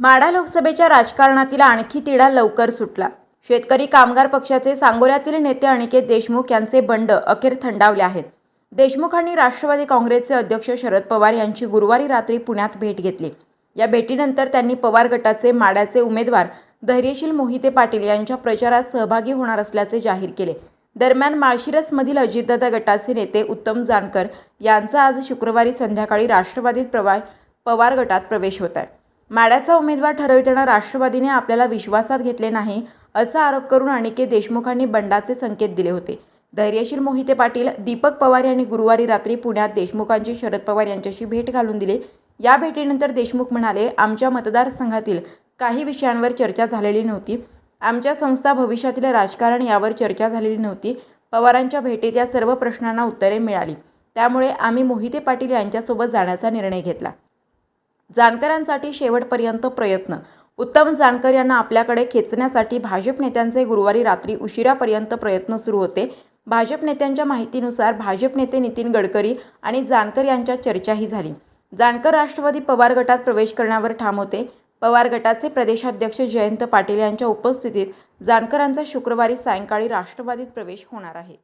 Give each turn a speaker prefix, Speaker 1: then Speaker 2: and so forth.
Speaker 1: माडा लोकसभेच्या राजकारणातील आणखी तिढा लवकर सुटला. शेतकरी कामगार पक्षाचे सांगोल्यातील नेते अनिकेत देशमुख यांचे बंड अखेर थंडावले आहेत. देशमुखांनी राष्ट्रवादी काँग्रेसचे अध्यक्ष शरद पवार यांची गुरुवारी रात्री पुण्यात भेट घेतली. या भेटीनंतर त्यांनी पवार गटाचे माड्याचे उमेदवार धैर्यशील मोहिते पाटील यांच्या प्रचारात सहभागी होणार असल्याचे जाहीर केले. दरम्यान माळशिरसमधील अजितदादा गटाचे नेते उत्तम जानकर यांचा आज शुक्रवारी संध्याकाळी राष्ट्रवादीत प्रवा पवार गटात प्रवेश होत आहे. माड्याचा उमेदवार ठरविताना राष्ट्रवादीने आपल्याला विश्वासात घेतले नाही असा आरोप करून अनिकेत देशमुखांनी बंडाचे संकेत दिले होते. धैर्यशील मोहिते पाटील दीपक पवार यांनी गुरुवारी रात्री पुण्यात देशमुखांची शरद पवार यांच्याशी भेट घालून दिली. या भेटीनंतर देशमुख म्हणाले आमच्या मतदारसंघातील काही विषयांवर चर्चा झालेली नव्हती. आमच्या संस्था भविष्यातील राजकारण यावर चर्चा झालेली नव्हती. पवारांच्या भेटीत या सर्व प्रश्नांना उत्तरे मिळाली. त्यामुळे आम्ही मोहिते पाटील यांच्यासोबत जाण्याचा निर्णय घेतला. जानकरांसाठी शेवटपर्यंत प्रयत्न. उत्तम जानकर यांना आपल्याकडे खेचण्यासाठी भाजप नेत्यांचे गुरुवारी रात्री उशिरापर्यंत प्रयत्न सुरू होते. भाजप नेत्यांच्या माहितीनुसार भाजप नेते नितीन गडकरी आणि जानकर यांच्या चर्चाही झाली. जानकर राष्ट्रवादी पवार गटात प्रवेश करण्यावर ठाम होते. पवार गटाचे प्रदेशाध्यक्ष जयंत पाटील यांच्या उपस्थितीत जानकरांचा शुक्रवारी सायंकाळी राष्ट्रवादीत प्रवेश होणार आहे.